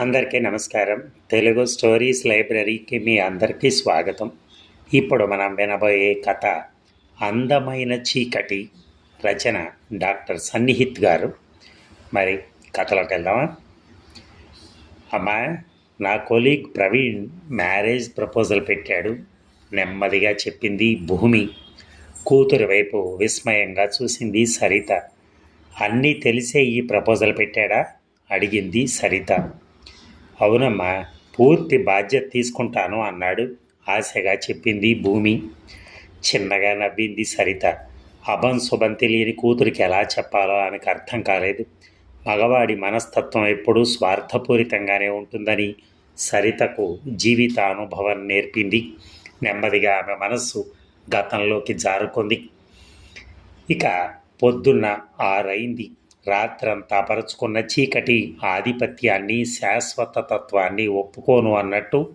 అందరికీ నమస్కారం. తెలుగు స్టోరీస్ లైబ్రరీకి మీ అందరికీ స్వాగతం. ఇప్పుడు మనం వినబోయే కథ అందమైన చీకటి రచన డాక్టర్ సన్నిహిత్ గారు. మరి కథలోకి వెళ్దామా? అమ్మా నా కొలీగ్ ప్రవీణ్ మ్యారేజ్ ప్రపోజల్ పెట్టాడు. నెమ్మదిగా చెప్పింది భూమి. కూతురు వైపు విస్మయంగా చూసింది సరిత. అన్నీ తెలిసే ఈ ప్రపోజల్ పెట్టాడా? అడిగింది సరిత. అవునమ్మా పూర్తి బాధ్యత తీసుకుంటాను అన్నాడు ఆశగా చెప్పింది భూమి. చిన్నగా నవ్వింది సరిత. అభం శుభం తెలియని కూతురికి ఎలా చెప్పాలో ఆమెకు అర్థం కాలేదు. మగవాడి మనస్తత్వం ఎప్పుడూ స్వార్థపూరితంగానే ఉంటుందని సరితకు జీవితానుభవం నేర్పింది. నెమ్మదిగా ఆమె మనస్సు గతంలోకి జారుకుంది. ఇక పొద్దున్న ఆరైంది. రాత్రంతా పరుచుకున్న చీకటి ఆధిపత్యాన్ని శాశ్వత తత్వాన్ని ఒప్పుకోను అన్నట్టు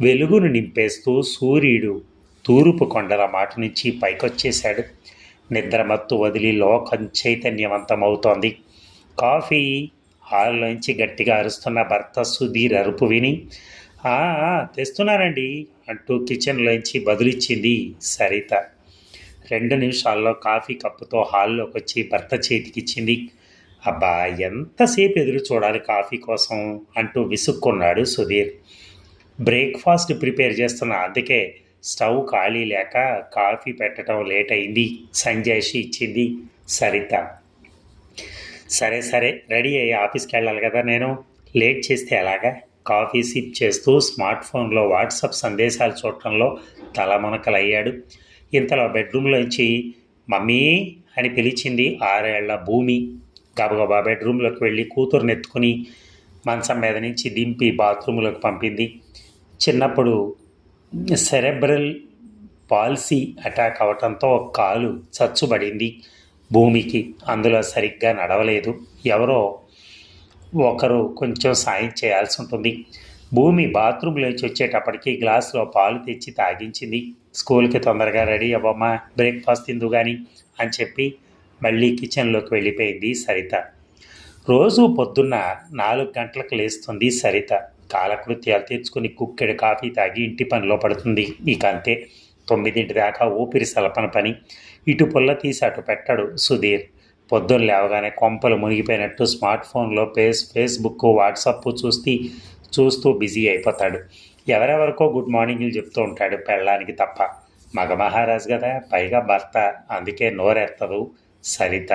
వెలుగును నింపేస్తూ సూర్యుడు తూరుపు కొండల మాట నుంచి పైకొచ్చేశాడు. నిద్రమత్తు వదిలి లోకం చైతన్యవంతమవుతోంది. కాఫీ హాల్లోంచి గట్టిగా అరుస్తున్న భర్త సుధీర్ అరుపు విని తెస్తున్నానండి అంటూ కిచెన్లోంచి బదులిచ్చింది సరిత. రెండు నిమిషాల్లో కాఫీ కప్పుతో హాల్లోకి వచ్చి భర్త చేతికిచ్చింది. అబ్బా ఎంతసేపు ఎదురు చూడాలి కాఫీ కోసం? అంటూ విసుక్కున్నాడు సుధీర్. బ్రేక్ఫాస్ట్ ప్రిపేర్ చేస్తున్న అందుకే స్టవ్ ఖాళీ లేక కాఫీ పెట్టడం లేట్ అయింది సంజయ్షి ఇచ్చింది సరిత. సరే సరే రెడీ అయ్యి ఆఫీస్కి వెళ్ళాలి కదా నేను. లేట్ చేస్తే ఎలాగా? కాఫీ సిప్ చేస్తూ స్మార్ట్ ఫోన్లో వాట్సాప్ సందేశాలు చూడటంలో తలమునకలయ్యాడు. ఇంతలో బెడ్రూమ్లోంచి మమ్మీ అని పిలిచింది ఆరేళ్ళ భూమి. గబగబా బెడ్రూమ్లోకి వెళ్ళి కూతురుని ఎత్తుకుని మంచం మీద నుంచి దింపి బాత్రూంలోకి పంపింది. చిన్నప్పుడు సెరెబ్రల్ పాలసీ అటాక్ అవటంతో కాలు చచ్చుబడింది భూమికి. అందులో సరిగ్గా నడవలేదు. ఎవరో ఒకరు కొంచెం సాయం చేయాల్సి ఉంటుంది. భూమి బాత్రూంలోంచి వచ్చేటప్పటికి గ్లాసులో పాలు తెచ్చి తాగించింది. స్కూల్కి తొందరగా రెడీ అవ్వమ్మా బ్రేక్ఫాస్ట్ తిందు కానీ అని చెప్పి మళ్ళీ కిచెన్లోకి వెళ్ళిపోయింది సరిత. రోజు పొద్దున్న నాలుగు గంటలకు లేస్తుంది సరిత. కాలకృత్యాలు తెచ్చుకుని కుక్కెడు కాఫీ తాగి ఇంటి పనిలో పడుతుంది. ఇక అంతే. తొమ్మిదింటి దాకా ఊపిరి సలపన పని. ఇటు పుల్ల తీసి అటు పెట్టడు సుధీర్. పొద్దున్న లేవగానే కొంపలు మునిగిపోయినట్టు స్మార్ట్ ఫోన్లో ఫేస్ ఫేస్బుక్ వాట్సప్ చూస్తూ చూస్తూ బిజీ అయిపోతాడు. ఎవరెవరికో గుడ్ మార్నింగ్లు చెప్తూ ఉంటాడు పెళ్ళానికి తప్ప. మగ మహారాజు కదా పైగా భర్త అందుకే నోరెత్తదు సరిత.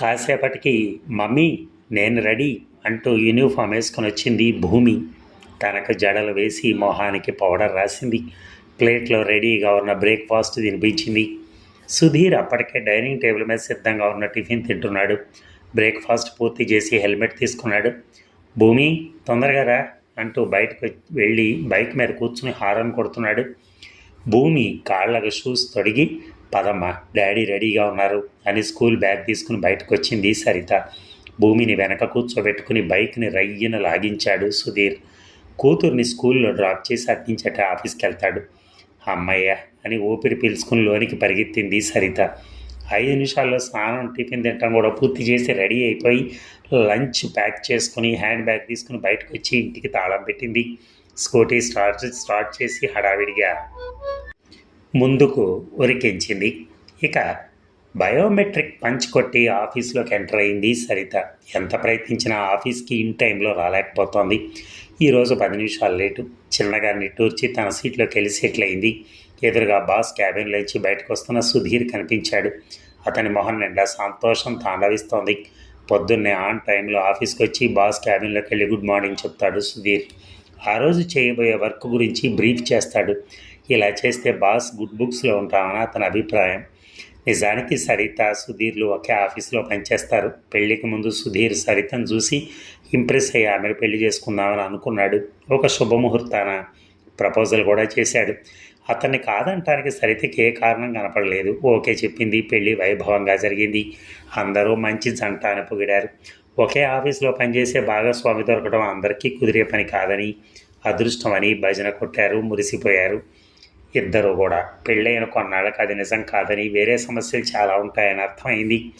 కాసేపటికి మమ్మీ నేను రెడీ అంటూ యూనిఫామ్ వేసుకొని వచ్చింది భూమి. తనకు జడలు వేసి మొహానికి పౌడర్ రాసింది. ప్లేట్లో రెడీగా ఉన్న బ్రేక్ఫాస్ట్ తినిపించింది. సుధీర్ అప్పటికే డైనింగ్ టేబుల్ మీద సిద్ధంగా ఉన్న టిఫిన్ తింటున్నాడు. బ్రేక్ఫాస్ట్ పూర్తి చేసి హెల్మెట్ తీసుకున్నాడు. భూమి తొందరగా రా అంటూ బయటకు వెళ్ళి బైక్ మీద కూర్చుని హారన్ కొడుతున్నాడు. భూమి కాళ్ళకు షూస్ తొడిగి పదమ్మ డాడీ రెడీగా ఉన్నారు అని స్కూల్ బ్యాగ్ తీసుకుని బయటకు వచ్చింది సరిత. భూమిని వెనక కూర్చోబెట్టుకుని బైక్ని రయ్యన లాగించాడు సుధీర్. కూతుర్ని స్కూల్లో డ్రాప్ చేసి అట్టించట ఆఫీస్కి వెళ్తాడు అమ్మయ్య అని ఊపిరి పీల్చుకుని లోనికి పరిగెత్తింది సరిత. ఐదు నిమిషాల్లో స్నానం టిఫిన్ తినటం కూడా పూర్తి చేసి రెడీ అయిపోయి లంచ్ ప్యాక్ చేసుకుని హ్యాండ్ బ్యాగ్ తీసుకుని బయటకు వచ్చి ఇంటికి తాళం పెట్టింది. స్కూటీ స్టార్ట్ స్టార్ట్ చేసి హడావిడిగా ముందుకు ఉరికించింది. ఇక బయోమెట్రిక్ పంచ్ కొట్టి ఆఫీస్లోకి ఎంటర్ అయింది సరిత. ఎంత ప్రయత్నించినా ఆఫీస్కి ఇన్ టైంలో రాలేకపోతోంది. ఈరోజు పది నిమిషాలు లేటు. చిన్నగా నిట్టూర్చి తన సీట్లోకి వెళ్ళి సెటిల్ అయింది ఎదురుగా బాస్ క్యాబిన్లోంచి బయటకు వస్తున్న సుధీర్ కనిపించాడు. అతని మొహం నిండా సంతోషం తాండవిస్తోంది. పొద్దున్నే ఆన్ టైంలో ఆఫీస్కి వచ్చి బాస్ క్యాబిన్లోకి వెళ్ళి గుడ్ మార్నింగ్ చెప్తాడు సుధీర్. ఆ రోజు చేయబోయే వర్క్ గురించి బ్రీఫ్ చేస్తాడు. ఇలా చేస్తే బాస్ గుడ్ బుక్స్లో ఉంటామని అతని అభిప్రాయం. నిజానికి సరిత సుధీర్లు ఒకే ఆఫీస్లో పనిచేస్తారు. పెళ్ళికి ముందు సుధీర్ సరితను చూసి ఇంప్రెస్ అయ్యి ఆమెను పెళ్ళి చేసుకుందామని అనుకున్నాడు. ఒక శుభముహూర్తాన ప్రపోజల్ కూడా చేశాడు. అతన్ని కాదంటానికి సరితకి ఏ కారణం కనపడలేదు. ఓకే చెప్పింది. పెళ్ళి వైభవంగా జరిగింది. అందరూ మంచి జంట అని పొగిడారు. ఒకే ఆఫీస్లో పనిచేసే భాగస్వామి దొరకడం అందరికీ కుదిరే పని కాదని అదృష్టమని భజన కొట్టారు మురిసిపోయారు. ఇద్దరు కూడా. పెళ్ళైన కొన్నాళ్ళకి అది నిజం కాదని వేరే సమస్యలు చాలా ఉంటాయని అర్థమైంది.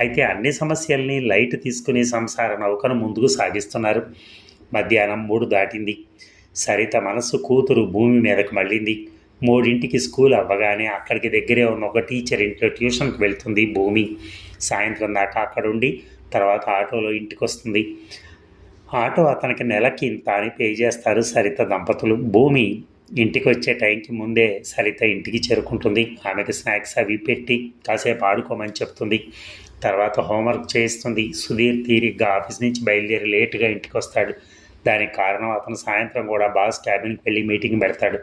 అయితే అన్ని సమస్యల్ని లైట్ తీసుకుని సంసార నౌకను ముందుకు సాగిస్తున్నారు. మధ్యాహ్నం మూడు దాటింది. సరిత మనసు కూతురు భూమి మీదకు మళ్ళింది. మూడింటికి స్కూల్ అవ్వగానే అక్కడికి దగ్గరే ఉన్న ఒక టీచర్ ఇంట్లో ట్యూషన్కి వెళ్తుంది భూమి. సాయంత్రం దాకా అక్కడ ఉండి తర్వాత ఆటోలో ఇంటికి వస్తుంది ఆటో అతనికి నెలకి ఇంత అని పే చేస్తారు సరిత దంపతులు. భూమి ఇంటికి వచ్చే టైంకి ముందే సరిత ఇంటికి చేరుకుంటుంది. ఆమెకు స్నాక్స్ అవి పెట్టి కాసేపు ఆడుకోమని చెప్తుంది. తర్వాత హోంవర్క్ చేయిస్తుంది. సుధీర్ తీరిగ్గా ఆఫీస్ నుంచి బయలుదేరి లేటుగా ఇంటికి వస్తాడు దానికి కారణం అతను సాయంత్రం కూడా బాస్ క్యాబిన్కి వెళ్ళి మీటింగ్ పెడతాడు.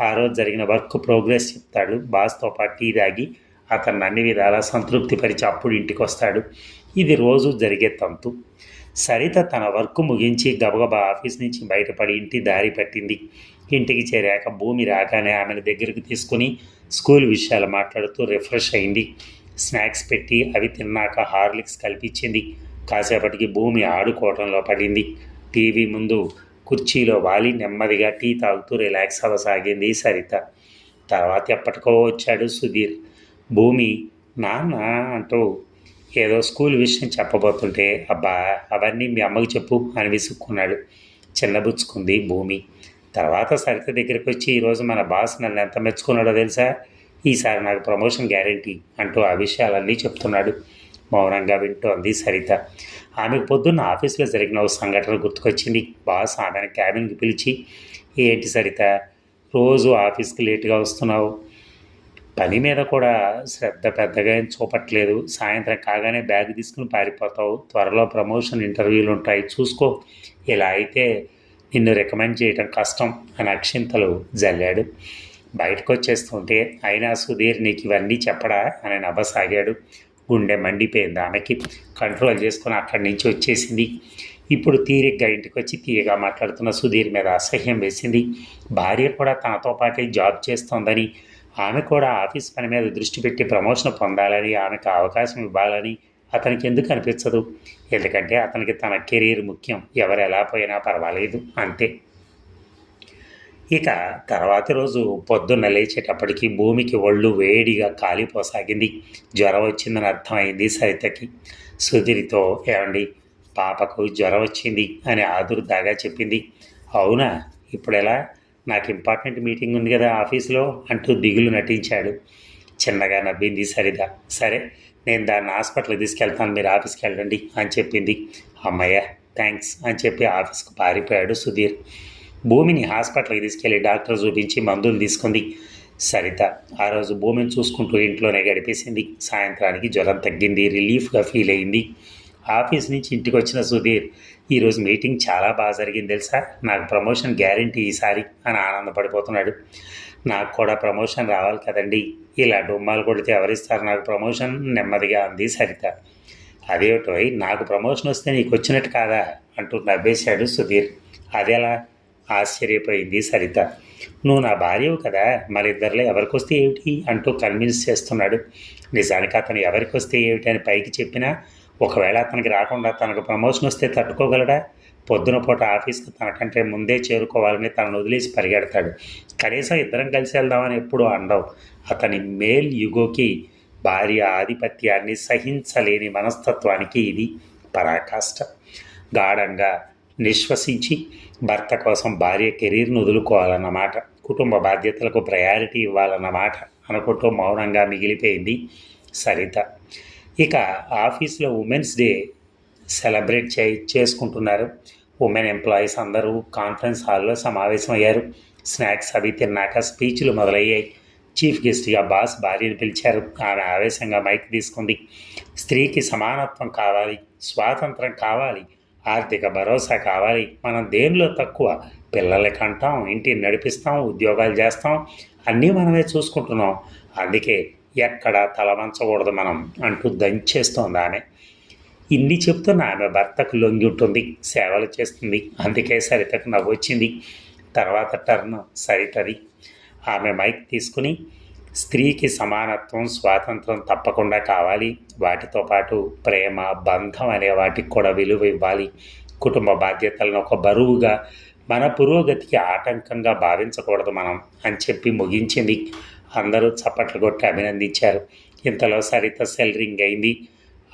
ఆ రోజు జరిగిన వర్క్ ప్రోగ్రెస్ చెప్తాడు. బాస్తో పాటు టీ తాగి అతన్ని అన్ని విధాలా సంతృప్తిపరిచి అప్పుడు ఇంటికి వస్తాడు ఇది రోజు జరిగే తంతు. సరిత తన వర్క్ ముగించి గబగబా ఆఫీస్ నుంచి బయటపడి ఇంటి దారి పట్టింది. ఇంటికి చేరాక భూమి రాగానే ఆమెను దగ్గరికి తీసుకుని స్కూల్ విషయాలు మాట్లాడుతూ రిఫ్రెష్ అయింది. స్నాక్స్ పెట్టి అవి తిన్నాక హార్లిక్స్ కల్పించింది. కాసేపటికి భూమి ఆడుకోవడంలో పడింది. టీవీ ముందు కుర్చీలో వాలి నెమ్మదిగా టీ తాగుతూ రిలాక్స్ అవ్వసాగింది సరిత. తర్వాత ఎప్పటికో వచ్చాడు సుధీర్. భూమి నాన్న అంటూ ఏదో స్కూల్ విషయం చెప్పబోతుంటే అబ్బా అవన్నీ మీ అమ్మకు చెప్పు అని విసుక్కున్నాడు. చిన్నబుచ్చుకుంది భూమి. తర్వాత సరిత దగ్గరికి వచ్చి ఈరోజు మన బాస్ నన్ను ఎంత మెచ్చుకున్నాడో తెలుసా? ఈసారి నాకు ప్రమోషన్ గ్యారంటీ అంటూ ఆ విషయాలన్నీ చెప్తున్నాడు. మౌనంగా వింటోంది సరిత. ఆమెకు పొద్దున్న ఆఫీస్లో జరిగిన ఓ సంఘటన గుర్తుకొచ్చింది. బాస్ ఆమెను క్యాబిన్కి పిలిచి ఏంటి సరిత రోజు ఆఫీస్కి లేటుగా వస్తున్నావు. పని మీద కూడా శ్రద్ధ పెద్దగా ఏం చూపట్లేదు. సాయంత్రం కాగానే బ్యాగ్ తీసుకుని పారిపోతావు. త్వరలో ప్రమోషన్ ఇంటర్వ్యూలు ఉంటాయి. చూసుకో. ఇలా అయితే నిన్ను రికమెండ్ చేయడం కష్టం అని అక్షింతలు జల్లాడు. బయటకు వచ్చేస్తుంటే అయినా సుధీర్ నీకు ఇవన్నీ చెప్పడా? అని నవ్వసాగాడు. గుండె మండిపోయింది ఆమెకి. కంట్రోల్ చేసుకుని అక్కడి నుంచి వచ్చేసింది. ఇప్పుడు తీరిగ్గా ఇంటికి వచ్చి తీయగా మాట్లాడుతున్న సుధీర్ మీద అసహ్యం వేసింది. భార్య కూడా తనతో పాటే జాబ్ చేస్తోందని ఆమె కూడా ఆఫీస్ పని మీద దృష్టి పెట్టి ప్రమోషన్ పొందాలని ఆమెకు అవకాశం ఇవ్వాలని అతనికి ఎందుకు అనిపించదు? ఎందుకంటే అతనికి తన కెరీర్ ముఖ్యం. ఎవరు ఎలా పోయినా పర్వాలేదు. అంతే. ఇక తర్వాత రోజు పొద్దున్న లేచేటప్పటికి భూమికి ఒళ్ళు వేడిగా కాలిపోసాగింది. జ్వరం వచ్చిందని అర్థమైంది సరితకి. సుధీరితో ఏమండి పాపకు జ్వరం వచ్చింది అని ఆదుర్దాగా చెప్పింది. అవునా? ఇప్పుడు ఎలా నాకు ఇంపార్టెంట్ మీటింగ్ ఉంది కదా ఆఫీస్లో అంటూ దిగులు నటించాడు. చిన్నగా నవ్వింది సరిత. సరే నేను దాన్ని హాస్పిటల్కి తీసుకెళ్తాను మీరు ఆఫీస్కి వెళ్ళండి అని చెప్పింది. అమ్మయ్య థ్యాంక్స్ అని చెప్పి ఆఫీస్కు పారిపోయాడు సుధీర్. భూమిని హాస్పిటల్కి తీసుకెళ్ళి డాక్టర్ చూపించి మందులు తీసుకుంది. సరిత ఆ రోజు భూమిని చూసుకుంటూ ఇంట్లోనే గడిపేసింది. సాయంత్రానికి జ్వరం తగ్గింది. రిలీఫ్గా ఫీల్ అయింది. ఆఫీస్ నుంచి ఇంటికి వచ్చిన సుధీర్ ఈరోజు మీటింగ్ చాలా బాగా జరిగింది తెలుసా? నాకు ప్రమోషన్ గ్యారంటీ ఈసారి అని ఆనందపడిపోతున్నాడు. నాకు కూడా ప్రమోషన్ రావాలి కదండి. ఇలా డుమ్మాలు కొడితే ఎవరిస్తారు? నాకు ప్రమోషన్ నెమ్మదిగా అంది సరిత. అదేమిటో నాకు ప్రమోషన్ వస్తే నీకు వచ్చినట్టు కాదా? అంటూ నవ్వేశాడు సుధీర్. అదేలా? ఆశ్చర్యపోయింది సరిత. నువ్వు నా భార్యవు కదా మరిద్దరిలో ఎవరికి వస్తే ఏమిటి? అంటూ కన్విన్స్ చేస్తున్నాడు. నిజానికి అతను ఎవరికి వస్తే ఏమిటి అని పైకి చెప్పినా ఒకవేళ అతనికి రాకుండా తనకు ప్రమోషన్ వస్తే తట్టుకోగలడా? పొద్దున పూట ఆఫీస్కి తనకంటే ముందే చేరుకోవాలని తనను వదిలేసి పరిగెడతాడు. కనీసం ఇద్దరం కలిసి వెళ్దామని ఎప్పుడూ అండవు. అతని మేల్ యుగోకి భార్య ఆధిపత్యాన్ని సహించలేని మనస్తత్వానికి ఇది పరాకాష్ట. గాఢంగా నిశ్వసించి భర్త కోసం భార్య కెరీర్ను వదులుకోవాలన్నమాట. కుటుంబ బాధ్యతలకు ప్రయారిటీ ఇవ్వాలన్నమాట అనుకుంటూ మౌనంగా మిగిలిపోయింది సరిత. ఇక ఆఫీస్లో ఉమెన్స్ డే సెలబ్రేట్ చే చేసుకుంటున్నారు. ఉమెన్ ఎంప్లాయీస్ అందరూ కాన్ఫరెన్స్ హాల్లో సమావేశమయ్యారు. స్నాక్స్ అవి తిన్నాక స్పీచ్లు మొదలయ్యాయి. చీఫ్ గెస్ట్గా బాస్ భార్యను పిలిచారు. ఆమె ఆవేశంగా మైక్ తీసుకుంది. స్త్రీకి సమానత్వం కావాలి స్వాతంత్రం కావాలి ఆర్థిక భరోసా కావాలి. మనం దేనిలో తక్కువ? పిల్లలకి అంటాం ఇంటిని నడిపిస్తాం ఉద్యోగాలు చేస్తాం. అన్నీ మనమే చూసుకుంటున్నాం. అందుకే ఎక్కడ తలవంచకూడదు మనం అంటూ దంచేస్తోంది ఆమె. ఇన్ని చెప్తున్న ఆమె భర్తకు లొంగి ఉంటుంది సేవలు చేస్తుంది. అందుకే సరితకు నవ్వొచ్చింది. తర్వాత టర్న్ సరితది. ఆమె మైక్ తీసుకుని స్త్రీకి సమానత్వం స్వాతంత్రం తప్పకుండా కావాలి. వాటితో పాటు ప్రేమ బంధం అనే వాటికి కూడా విలువ ఇవ్వాలి. కుటుంబ బాధ్యతలను ఒక బరువుగా మన పురోగతికి ఆటంకంగా భావించకూడదు మనం అని చెప్పి ముగించింది. అందరూ చప్పట్లు కొట్టి అభినందించారు. ఇంతలో సరిత సెల్ రింగ్ అయింది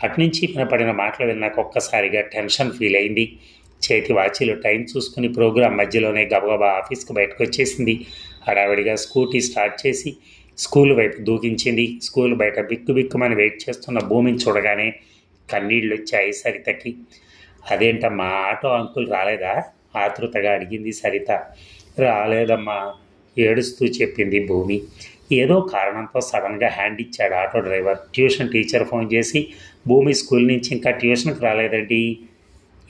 అటునుంచి వినపడిన మాటలు విన్నాక ఒక్కసారిగా టెన్షన్ ఫీల్ అయింది. చేతి వాచీలో టైం చూసుకుని ప్రోగ్రాం మధ్యలోనే గబగబా ఆఫీస్కి బయటకు వచ్చేసింది. హడావిడిగా స్కూటీ స్టార్ట్ చేసి స్కూల్ వైపు దూకించింది. స్కూల్ బయట బిక్కు బిక్కుమని వెయిట్ చేస్తున్న భూమిని చూడగానే కన్నీళ్ళు వచ్చాయి సరితకి. అదేంటమ్మా ఆటో అంకుల్ రాలేదా? ఆతృతగా అడిగింది సరిత. రాలేదమ్మా ఏడుస్తూ చెప్పింది భూమి. ఏదో కారణంతో సడన్గా హ్యాండ్ ఇచ్చాడు auto driver. Tuition teacher phone చేసి భూమి స్కూల్ నుంచి ఇంకా ట్యూషన్కి రాలేదండి.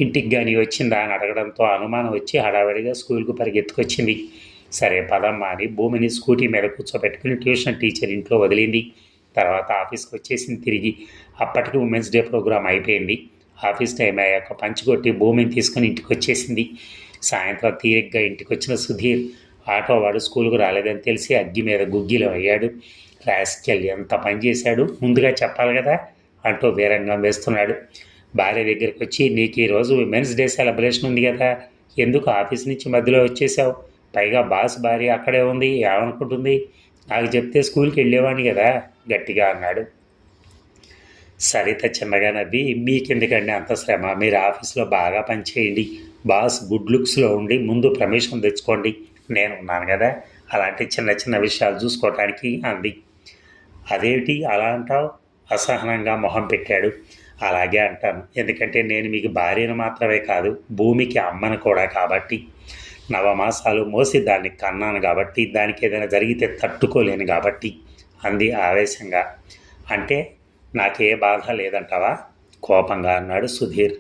ఇంటికి కానీ వచ్చిందా? అని అడగడంతో అనుమానం వచ్చి హడావిడిగా స్కూల్కు పరిగెత్తుకొచ్చింది. సరే పదమ్మా అని భూమిని స్కూటీ మీద కూర్చోబెట్టుకుని ట్యూషన్ టీచర్ ఇంట్లో వదిలింది. తర్వాత ఆఫీస్కి వచ్చేసింది తిరిగి. అప్పటికి ఉమెన్స్ డే ప్రోగ్రామ్ అయిపోయింది. ఆఫీస్ టైం అయ్యాక పంచుకొట్టి భూమిని తీసుకుని ఇంటికి వచ్చేసింది. సాయంత్రం తీరిగ్గా ఇంటికి వచ్చిన సుధీర్ ఆటో వాడు స్కూల్కు రాలేదని తెలిసి అగ్గి మీద గుగ్గిలో అయ్యాడు. రాస్కెల్ ఎంత పని చేశాడు? ముందుగా చెప్పాలి కదా అంటూ వీరంగం వేస్తున్నాడు. భార్య దగ్గరికి వచ్చి నీకు ఈరోజు ఉమెన్స్ డే సెలబ్రేషన్ ఉంది కదా. ఎందుకు ఆఫీస్ నుంచి మధ్యలో వచ్చేసావు? పైగా బాస్ భార్య అక్కడే ఉంది ఏమనుకుంటుంది? నాకు చెప్తే స్కూల్కి వెళ్ళేవాడిని కదా గట్టిగా అన్నాడు. సరిత చిన్నగా నవ్వి మీకెందుకండి అంత శ్రమ? మీరు ఆఫీస్లో బాగా పనిచేయండి. బాస్ గుడ్ లుక్స్లో ఉండి ముందు ప్రమేషన్ తెచ్చుకోండి. నేను ఉన్నాను కదా అలాంటి చిన్న చిన్న విషయాలు చూసుకోవటానికి అంది. అదేమిటి అలా అంటావు? అసహనంగా మొహం పెట్టాడు. అలాగే అంటాను. ఎందుకంటే నేను మీకు భార్యను మాత్రమే కాదు భూమికి అమ్మను కూడా కాబట్టి. నవమాసాలు మోసి దాన్ని కన్నాను కాబట్టి దానికి ఏదైనా జరిగితే తట్టుకోలేను కాబట్టి అంది ఆవేశంగా. అంటే నాకే బాధ లేదంటావా? కోపంగా అన్నాడు సుధీర్.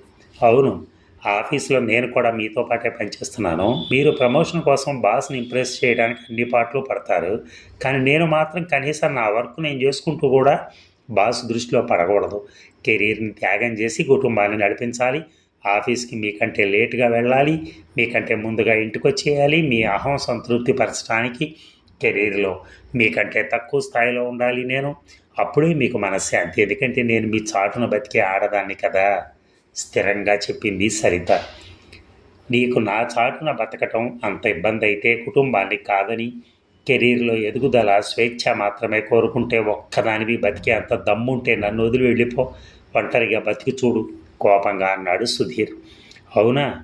అవును ఆఫీస్లో నేను కూడా మీతో పాటే పనిచేస్తున్నాను. మీరు ప్రమోషన్ కోసం బాస్ని ఇంప్రెస్ చేయడానికి అన్ని పాటలు పడతారు. కానీ నేను మాత్రం కనీసం నా వర్క్ నేను చేసుకుంటూ కూడా బాస్ దృష్టిలో పడకూడదు. కెరీర్ని త్యాగం చేసి కుటుంబాన్ని నడిపించాలి. ఆఫీస్కి మీకంటే లేటుగా వెళ్ళాలి మీకంటే ముందుగా ఇంటికి వచ్చేయాలి మీ అహం సంతృప్తి పరచడానికి కెరీర్లో మీకంటే తక్కువ స్థాయిలో ఉండాలి నేను. అప్పుడే మీకు మనశ్శాంతి ఎందుకంటే నేను మీ చాటును బతికే ఆడదాన్ని కదా. స్థిరంగా చెప్పింది సరిత. నీకు నా చాటున బతకటం అంత ఇబ్బంది అయితే కుటుంబాన్ని కాదని కెరీర్లో ఎదుగుదల స్వేచ్ఛ మాత్రమే కోరుకుంటే ఒక్కదానివి బతికే అంత దమ్ముంటే నన్ను వదిలి వెళ్ళిపో. ఒంటరిగా బతికి చూడు. కోపంగా అన్నాడు సుధీర్. అవునా?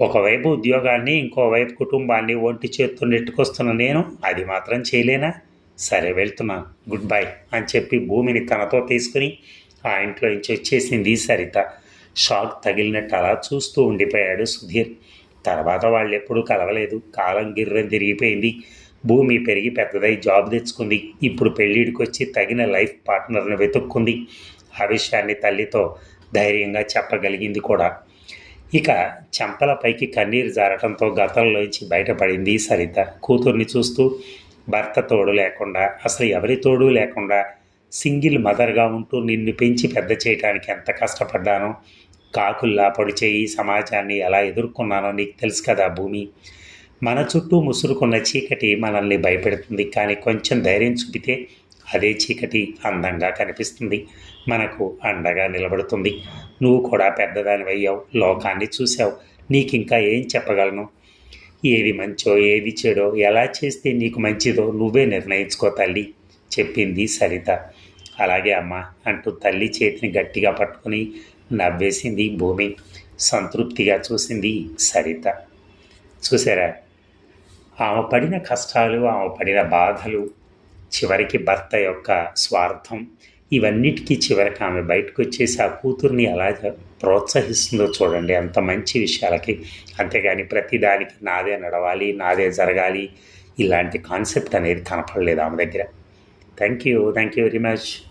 ఒకవైపు ఉద్యోగాన్ని ఇంకోవైపు కుటుంబాన్ని ఒంటి చేత్తో నెట్టుకొస్తున్న నేను అది మాత్రం చేయలేనా? సరే వెళ్తున్నా. గుడ్ బై అని చెప్పి భూమిని తనతో తీసుకుని ఆ ఇంట్లో నుంచి వచ్చేసింది సరిత. షాక్ తగిలినట్టు అలా చూస్తూ ఉండిపోయాడు సుధీర్. తర్వాత వాళ్ళు ఎప్పుడూ కలవలేదు. కాలం గిర్రం తిరిగిపోయింది. భూమి పెరిగి పెద్దదై జాబ్ తెచ్చుకుంది. ఇప్పుడు పెళ్ళిడికి వచ్చి తగిన లైఫ్ పార్ట్నర్ని వెతుక్కుంది. ఆ విషయాన్ని తల్లితో ధైర్యంగా చెప్పగలిగింది కూడా. ఇక చెంపలపైకి కన్నీరు జారటంతో గతంలోంచి బయటపడింది సరిత. కూతుర్ని చూస్తూ భర్త తోడు లేకుండా అసలు ఎవరి తోడు లేకుండా సింగిల్ మదర్గా ఉంటూ నిన్ను పెంచి పెద్ద చేయడానికి ఎంత కష్టపడ్డానో కాకుల్లా పొడిచేయి సమాజాన్ని ఎలా ఎదుర్కొన్నానో నీకు తెలుసు కదా భూమి. మన చుట్టూ ముసురుకున్న చీకటి మనల్ని భయపెడుతుంది కానీ కొంచెం ధైర్యం చూపితే అదే చీకటి అందంగా కనిపిస్తుంది. మనకు అండగా నిలబడుతుంది. నువ్వు కూడా పెద్దదానివయ్యావు. లోకాన్ని చూసావు నీకు ఇంకా ఏం చెప్పగలను? ఏది మంచో ఏది చెడో ఎలా చేస్తే నీకు మంచిదో నువ్వే నిర్ణయించుకో తల్లి చెప్పింది సరిత. అలాగే అమ్మ అంటూ తల్లి చేతిని గట్టిగా పట్టుకుని నవ్వేసింది భూమి. సంతృప్తిగా చూసింది సరిత. చూసారా ఆమె పడిన కష్టాలు ఆమె పడిన బాధలు చివరికి భర్త యొక్క స్వార్థం ఇవన్నిటికీ చివరికి ఆమె బయటకు వచ్చేసి ఆ కూతుర్ని ఎలా ప్రోత్సహిస్తుందో చూడండి. అంత మంచి విషయాలకి. అంతేగాని ప్రతిదానికి నాదే నడవాలి నాదే జరగాలి ఇలాంటి కాన్సెప్ట్ అనేది కనపడలేదు ఆమె దగ్గర. Thank you thank you very much.